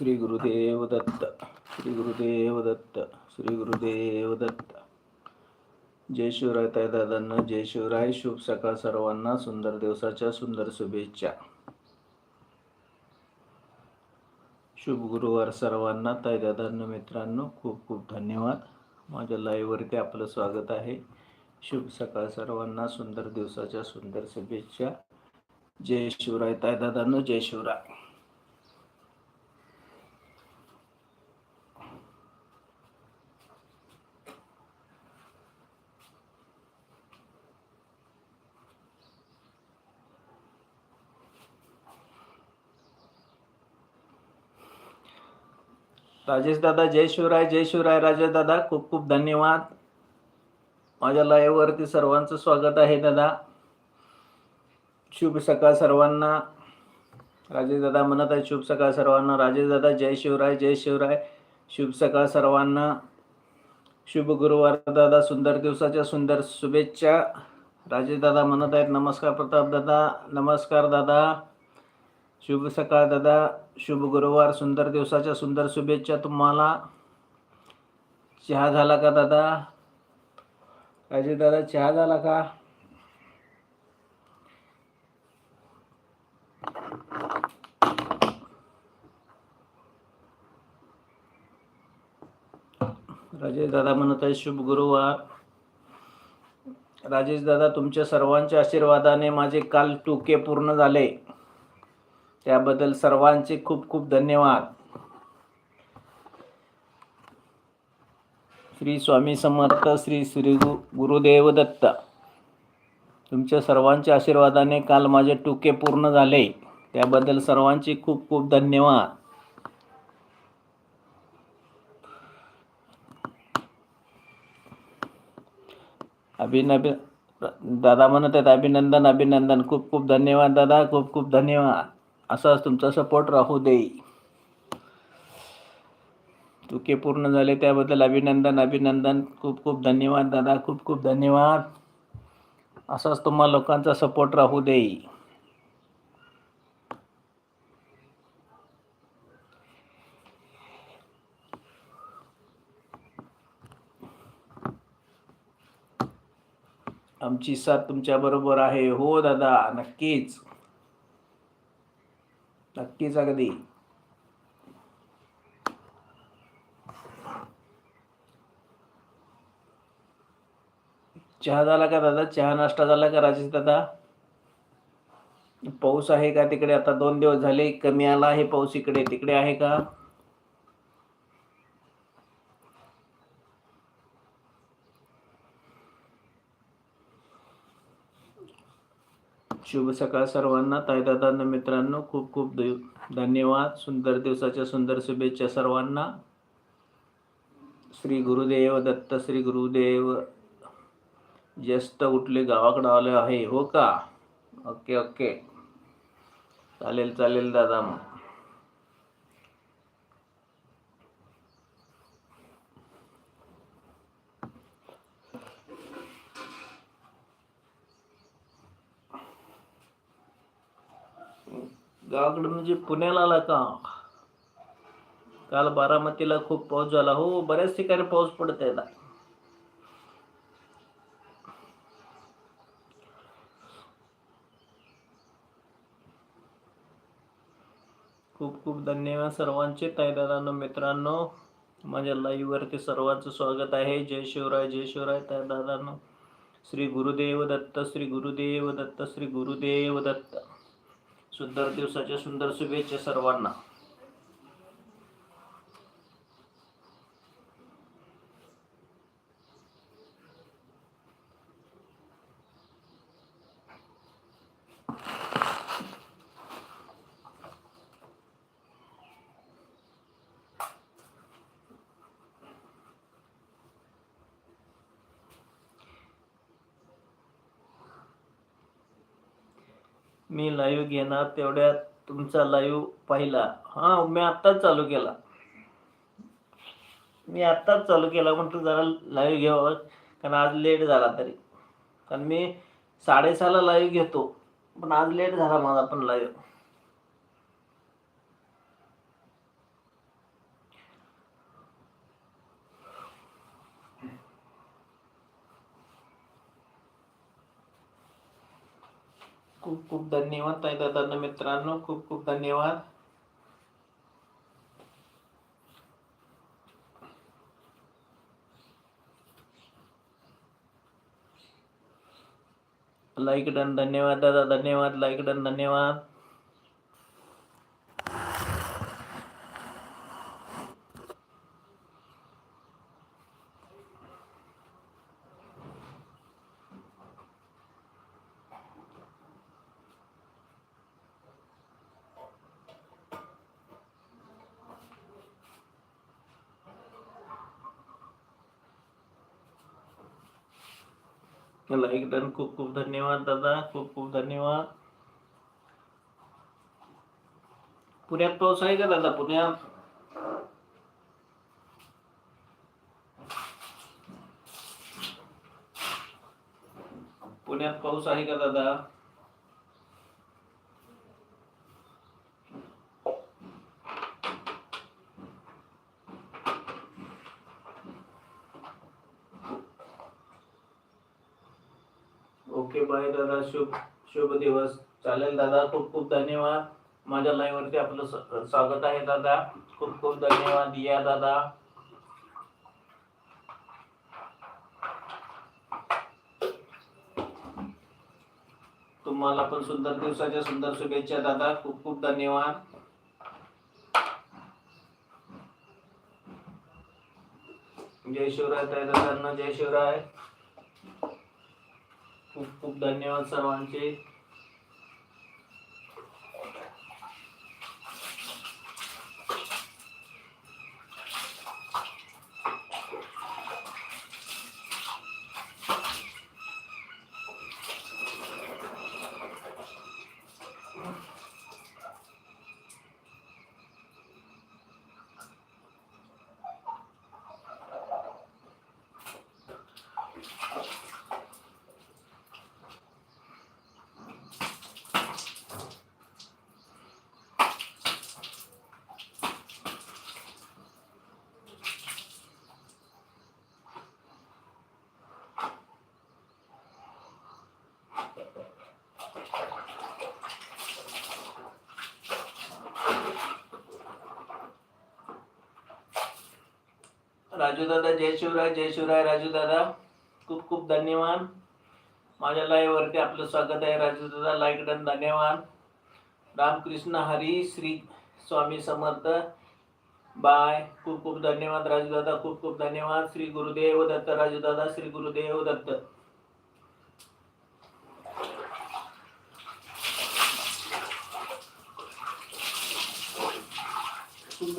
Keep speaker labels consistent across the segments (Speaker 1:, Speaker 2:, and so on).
Speaker 1: श्री गुरुदेव दत्त श्री गुरुदेव दत्त श्री गुरुदेव दत्त. जय शिवराय ताई दादांना जय शिवराय. शुभ सकाळ सर्वांना. सुंदर दिवसाच्या सुंदर शुभेच्छा. शुभ गुरुवार सर्वांना. ताई मित्रांनो खूप खूप धन्यवाद. माझ्या लाईव्हवरती आपलं स्वागत आहे. शुभ सकाळ सर्वांना. सुंदर दिवसाच्या सुंदर शुभेच्छा. जय शिवराय ताई दादांनो. जय शिवराय. राजेश दादा जय शिवराय जय शिवराय राजेश दादा खूप खूप धन्यवाद. माझ्या लाईव्हवरती सर्वांचं स्वागत आहे दादा. शुभ सकाळ सर्वांना. राजेश दादा म्हणत आहे शुभ सकाळ सर्वांना. राजेश दादा जय शिवराय जय शिवराय. शुभ सकाळ सर्वांना. शुभ गुरुवार दादा सुंदर दिवसाच्या सुंदर शुभेच्छा. राजेश दादा म्हणत आहेत नमस्कार प्रताप दादा. नमस्कार दादा. शुभ सकाळ दादा. शुभ गुरुवार. सुंदर दिवसाच्या सुंदर शुभेच्छा तुम्हाला. चहा झाला का दादा? राजेश दादा चहा झाला का? राजेश दादा म्हणत आहे शुभ गुरुवार. राजेश दादा तुमच्या सर्वांच्या आशीर्वादाने माझे काल टुके पूर्ण झाले. त्याबद्दल सर्वांचे खूप खूप धन्यवाद. श्री स्वामी समर्थ श्री श्री गु गुरुदेव दत्त. तुमच्या सर्वांच्या आशीर्वादाने काल माझे टुके पूर्ण झाले. त्याबद्दल सर्वांचे खूप खूप धन्यवाद. अभिनव दादा म्हणत आहेत अभिनंदन अभिनंदन. खूप खूप धन्यवाद दादा. खूप खूप धन्यवाद. असाच तुमचा सपोर्ट राहू दे. चुके पूर्ण झाले त्याबद्दल अभिनंदन अभिनंदन. खूप खूप धन्यवाद दादा खूप खूप धन्यवाद. असाच तुम्हाला लोकांचा सपोर्ट राहू दे. आमची साथ तुमच्याबरोबर आहे. हो दादा नक्कीच. नक्कीच अगदी. चहा झाला का दादा? चहा नाश्ता झाला का राजेश दादा? पाऊस आहे का तिकडे? आता दोन दिवस झाले कमी आला आहे पाऊस इकडे तिकडे आहे का? शुभ सकाळ सर्वांना. ताईदादांना मित्रांनो खूप खूप ध- धन्यवाद. सुंदर दिवसाच्या सुंदर शुभेच्छा सर्वांना. श्री गुरुदेव दत्त श्री गुरुदेव. जस्त उठले गावाकडं आले आहे हो का? Okay okay. चालेल चालेल दादा मग. गावाकडं म्हणजे पुण्याला आला का? काल बारामतीला खूप पाऊस झाला. हो बऱ्याच ठिकाणी पाऊस पडत आहे खूप खूप धन्यवाद सर्वांचे ताईदादांनो मित्रांनो. माझ्या लाईव्ह वरती सर्वांचं स्वागत आहे. जय शिवराय जय शिवराय ताईदादांनो श्री गुरुदेव दत्त श्री गुरुदेव दत्त श्री गुरुदेव दत्त. सुंदर दिवसाच्या सुंदर शुभेच्छा सर्वांना. मी लाईव्ह घेणार तेवढ्यात तुमचा लाईव्ह पाहिला. हा मी आत्ताच चालू केला. मी आत्ताच चालू केला म्हटलं जरा लाईव्ह घ्यावं कारण आज लेट झाला तरी. कारण मी साडेसहाला लाईव्ह घेतो पण आज लेट झाला माझा पण लाईव्ह खूप खूप धन्यवाद ताई दादांना मित्रांनो खूप खूप धन्यवाद. लाईक डन धन्यवाद दादा धन्यवाद लाईक डन धन्यवाद. लाईक डन खूप खूप धन्यवाद दादा खूप खूप धन्यवाद. पुण्यात पाऊस आहे का दादा? पुण्यात? पुण्यात पाऊस आहे का दादा? ओके बाय दादा. शुभ शुभ दिवस. चालेल दादा खूप खूप धन्यवाद. माझ्या लाईव्ह वरती आपलं स्वागत आहे दादा. खूप खूप धन्यवाद. या दादा. तुम्हाला पण सुंदर दिवसाच्या सुंदर शुभेच्छा दादा. खूप खूप धन्यवाद. जय शिवराय ताई दादांना. जय शिवराय. खूप खूप धन्यवाद सर्वांचे. राजू दादा जय शिवराय जय शिवराय राजू दादा खूप खूप धन्यवाद. माझ्या लाईव्ह वरती आपलं स्वागत आहे राजूदादा. लाईक डन धन्यवाद. रामकृष्ण हरी श्री स्वामी समर्थ. बाय. खूप खूप धन्यवाद राजूदादा. खूप खूप धन्यवाद. श्री गुरुदेव दत्त राजूदादा श्री गुरुदेव दत्त.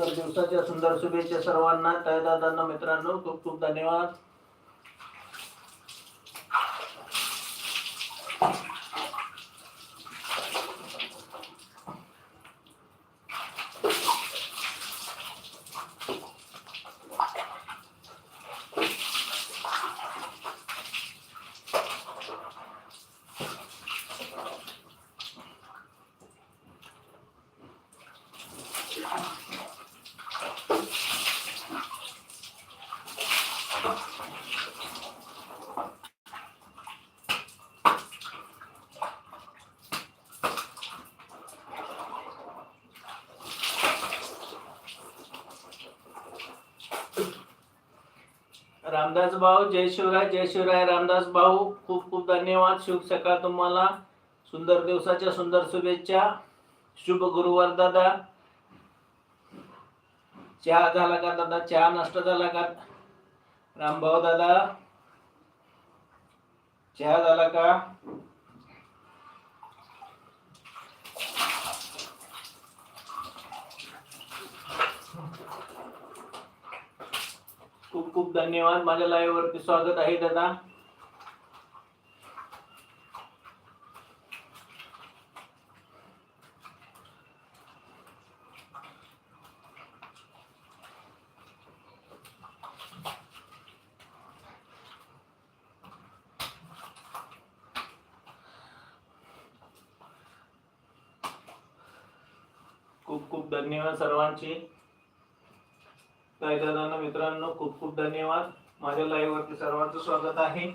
Speaker 1: तर दिवसाच्या सुंदर शुभेच्छा सर्वांना. ताई दादांना मित्रांनो खूप खूप धन्यवाद. रामदास भाऊ जय शिवराय जय शिवराय रामदास भाऊ खूप खूप धन्यवाद. शुभ सकाळ तुम्हाला. सुंदर दिवसाच्या सुंदर शुभेच्छा. शुभ गुरुवार दादा. चहा झाला का दादा? चहा नाश्ता झाला का? रामभाऊ दादा. चहा झाला का? खूप खूप धन्यवाद. माझ्या लाईव्ह वरती स्वागत आहे दादा. खूप खूप धन्यवाद सर्वांचे. कायदादांना मित्रांनो खूप खूप धन्यवाद. माझ्या लाईव्ह वरती सर्वांचं स्वागत आहे.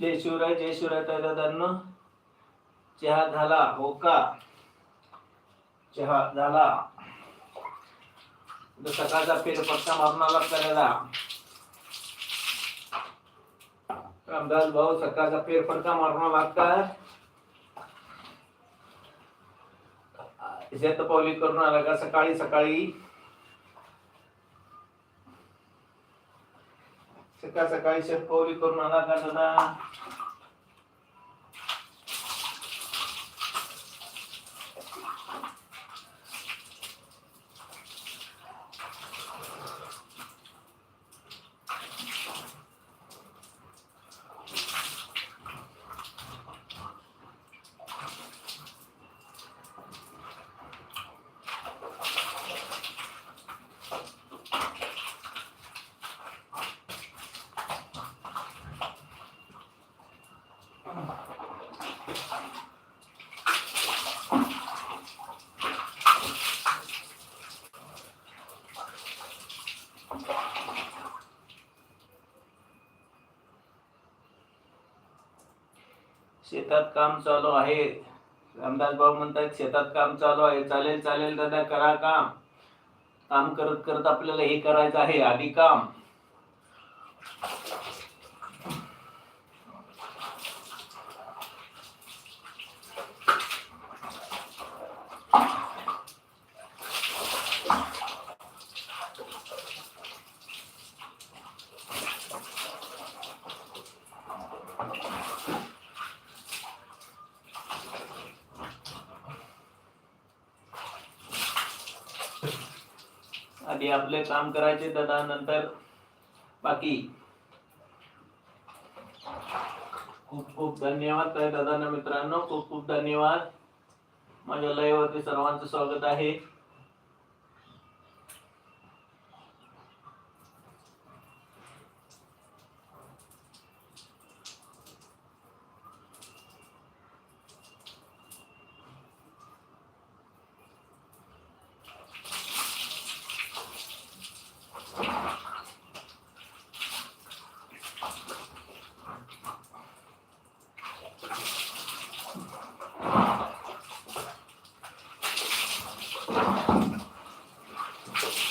Speaker 1: जय शिवराय जय शिवराय तायदादांना चहा झाला हो का? चहा झाला. सकाळचा फेरपट्टा मारून आला का रामदास भाऊ सकाळचा फेरफटका मारणार आला का शेतपावली करून आला का? सकाळी सकाळी. सकाळ सकाळी शेतपावली करून आला का दादा? शेतात काम चालू आहे. रामदास भाऊ म्हणतात शेतात काम चालू आहे. चालेल चालेल दादा करा काम. काम करत करत आपल्याला हे करायचं आहे आधी काम. आपले काम करायचे दादा नंतर बाकी. खूप खूप धन्यवाद काय दादांना मित्रांनो. खूप खूप धन्यवाद. माझ्या लयवरती सर्वांचं स्वागत आहे.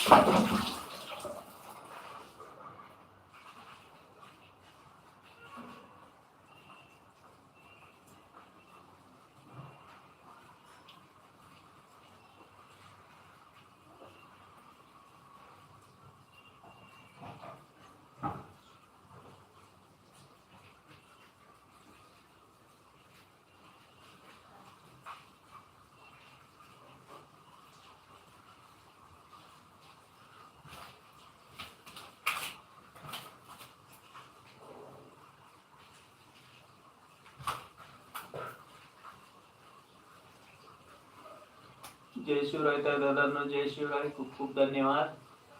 Speaker 1: Fantástico. जय शिवराय त्या दादांना जय शिवराय खूप खूप धन्यवाद.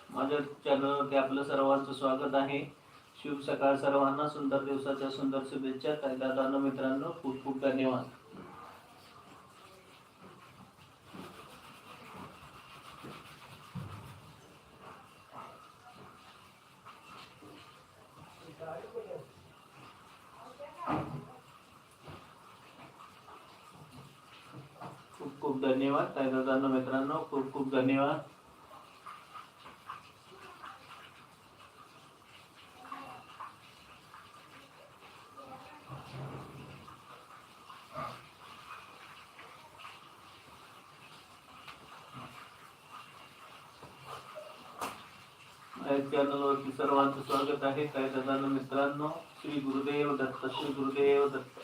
Speaker 1: माझ्या चॅनलवरती आपलं सर्वांचं स्वागत आहे. शुभ सकाळ सर्वांना सुंदर दिवसाच्या सुंदर शुभेच्छा. त्या दादांना मित्रांनो खूप खूप धन्यवाद. खूप धन्यवाद. साईदादांना मित्रांनो खूप खूप धन्यवाद चॅनलवरती सर्वांचं स्वागत आहे. काय मित्रांनो श्री गुरुदेव दत्त श्री गुरुदेव दत्त.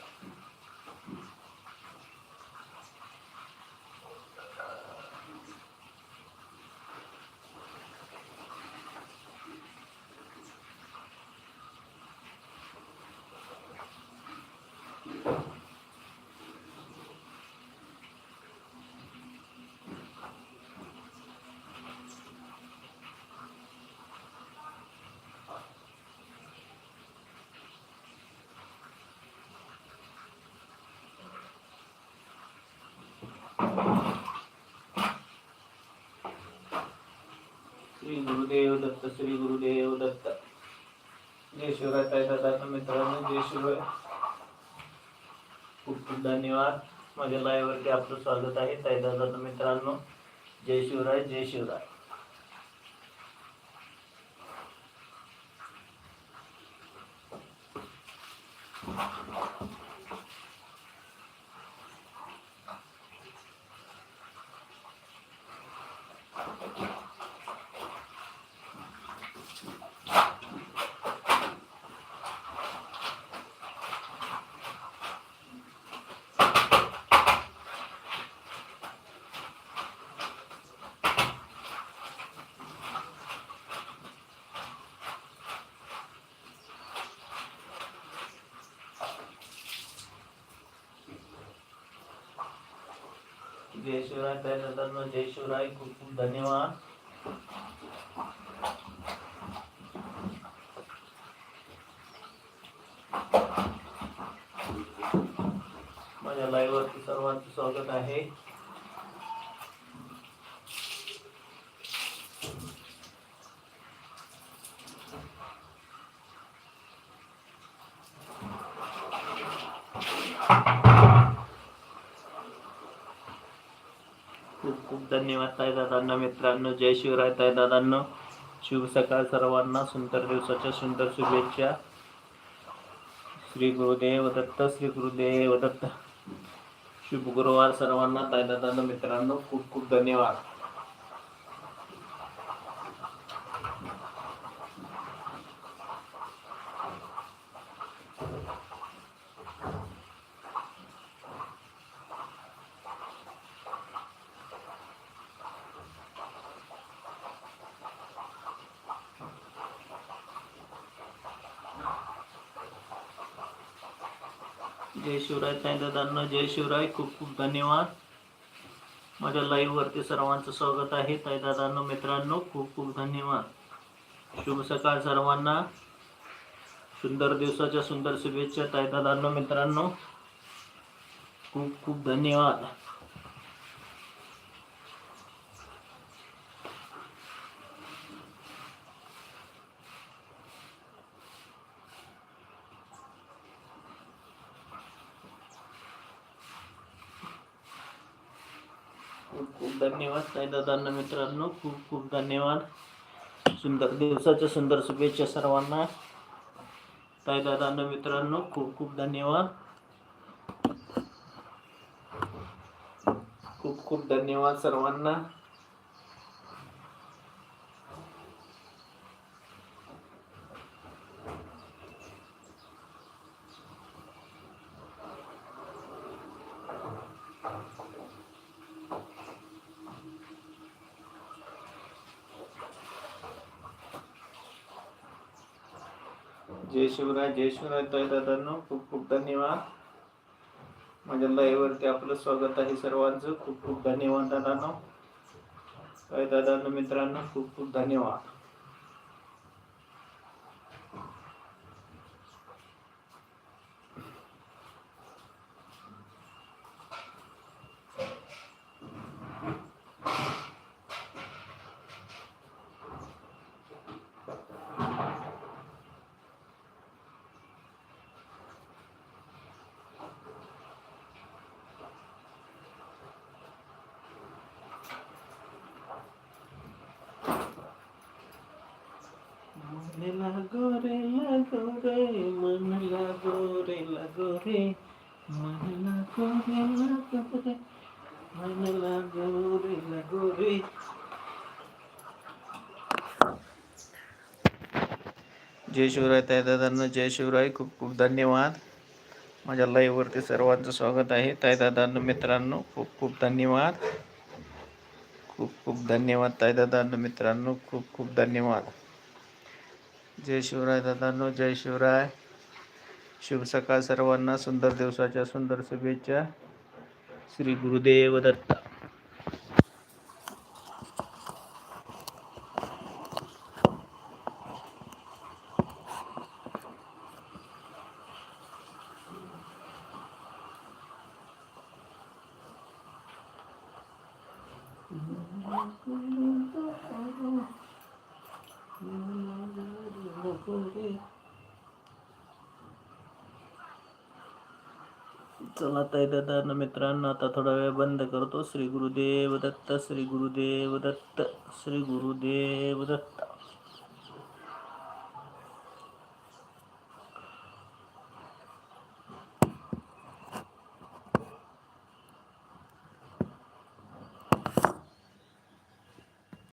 Speaker 1: श्री गुरुदेव दत्त श्री गुरुदेव दत्त. जय शिवराय काय दादा मित्रांनो जय शिवराय. खूप खूप धन्यवाद. माझ्या लाईव्हवरती आपलं स्वागत आहे. ताई दादा मित्रांनो जय शिवराय जय शिवराय. जय शिवराय ताई दादांनो जय शिवराय खूप खूप धन्यवाद. माझ्या लाईव्ह वरती सर्वांचं स्वागत आहे. खूप खूप धन्यवाद ताई दादांना मित्रांनो. जय शिवराय ताई दादांनो. शुभ सकाळ सर्वांना. सुंदर दिवसाच्या सुंदर शुभेच्छा. श्री गुरुदेव दत्त श्री गुरुदेव दत्त. शुभ गुरुवार सर्वांना. ताई दादांना मित्रांनो खूप खूप धन्यवाद. जय शिवराय ताई दादांना जय शिवराय. खूप खूप धन्यवाद. माझ्या लाईव्ह वरती सर्वांचं स्वागत आहे. ताई दादांना मित्रांनो खूप खूप धन्यवाद. शुभ सकाळ सर्वांना. सुंदर दिवसाच्या सुंदर शुभेच्छा ताई दादांना मित्रांनो. खूप खूप धन्यवाद खूप खूप काय दादांना मित्रांनो खूप खूप धन्यवाद. सुंदर दिवसाच्या सुंदर शुभेच्छा सर्वांना. काय दादांना मित्रांनो खूप खूप धन्यवाद. खूप खूप धन्यवाद सर्वांना जय शिवराय जय शिवराय तय दादांनो खूप खूप धन्यवाद. माझ्या live वरती आपलं स्वागत आहे सर्वांचं. खूप खूप धन्यवाद दादांनो. तय दादांनो मित्रांनो खूप खूप धन्यवाद. जय शिवराय ताई दादांना जय शिवराय. खूप खूप धन्यवाद. माझ्या live सर्वांचं स्वागत आहे. ताई दादांना मित्रांनो खूप खूप धन्यवाद. खूप खूप धन्यवाद ताई दादांना मित्रांनो खूप खूप धन्यवाद. जय शिवराय दादांनो जय शिवराय. शुभ सकाळ सर्वांना सुंदर दिवसाच्या सुंदर शुभेच्छा श्री गुरुदेव दत्ता Thank you. चला ताई दादा न मित्रांनो आता थोडा वेळ बंद करतो. श्री गुरुदेव दत्त श्री गुरुदेव दत्त श्री गुरुदेव दत्त.